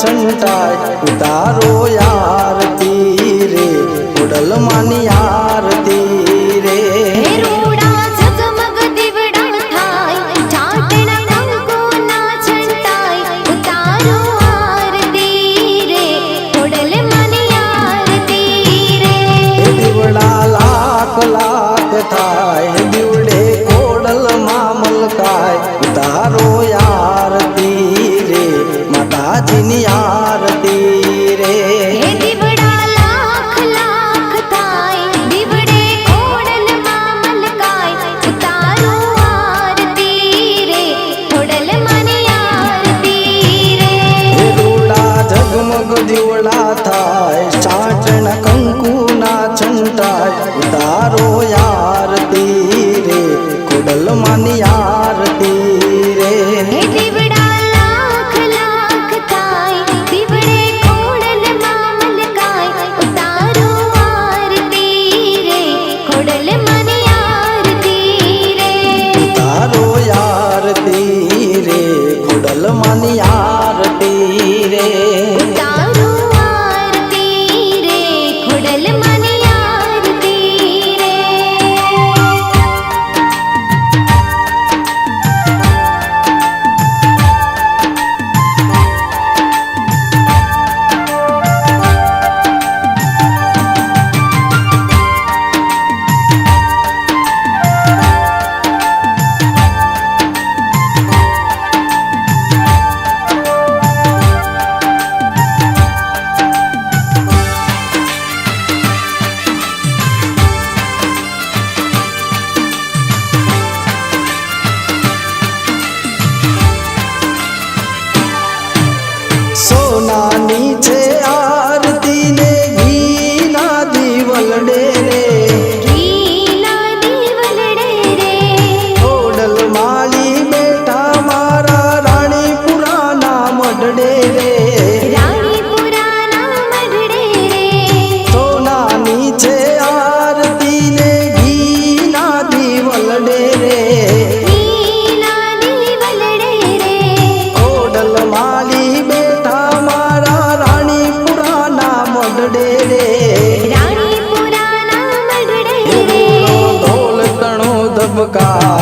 છંટાય ઉતારો આરતી રે ઉડલ માની આરતી રે લાખ લાખ થાય દીવડા চমকা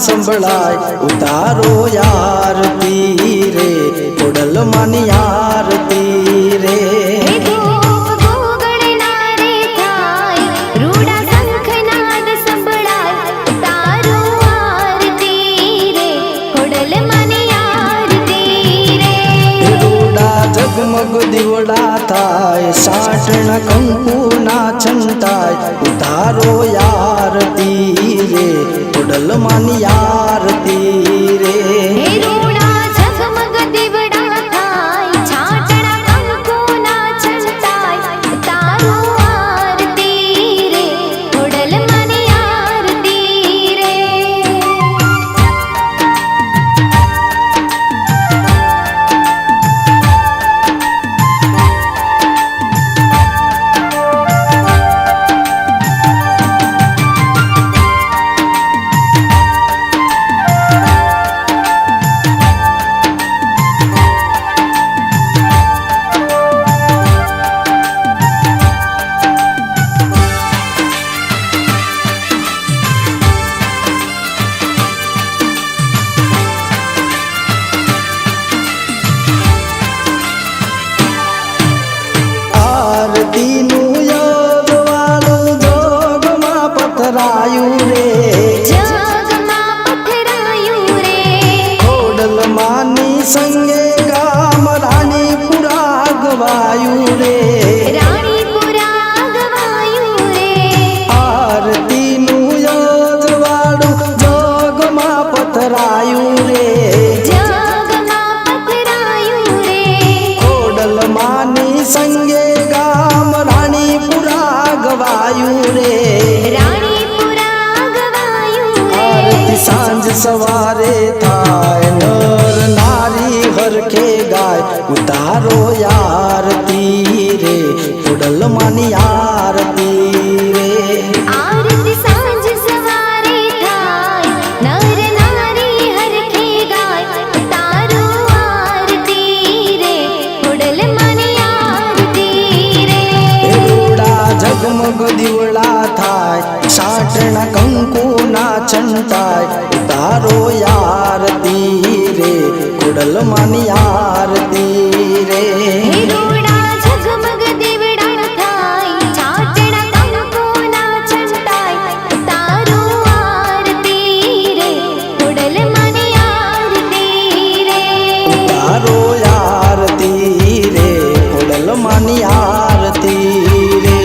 સંભળાય ઉતારો આરતી રે કોડલ માની આરતી રે જગમગ દિવડા થાય સાટણ કંકુ ના છંતાય ઉતારો યા মানিয়া ગવાયું રે રાણીપુરા ગવાયું રે આરતીનું યોજવાળું જોગમાં પથરાયું રે ખોડલમાંની સંગે ગામ રાણી પુરા ગવાયું રે રાણીપુરા ગવાયું આરતી સાંજ સવારે થાય નર નારી હરખે ગાય ઉતારો યારતી રે ખોડલમાંની આરતી રે. આરતી સાંજ સવારે થાય નર નારી હરખે ગાય તારો આરતી રે ઉડલ માની આરતી રે. રૂડા જગમગ દીવડા થાય સાટણ કંકુ ના છંટાય તારો યારતી રે ખોડલમાંની આરતી રે. આરતી રે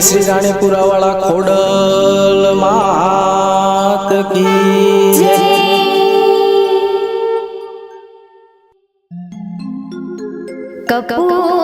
શ્રી રાણીપુરા વાળા ખોડલ कपूर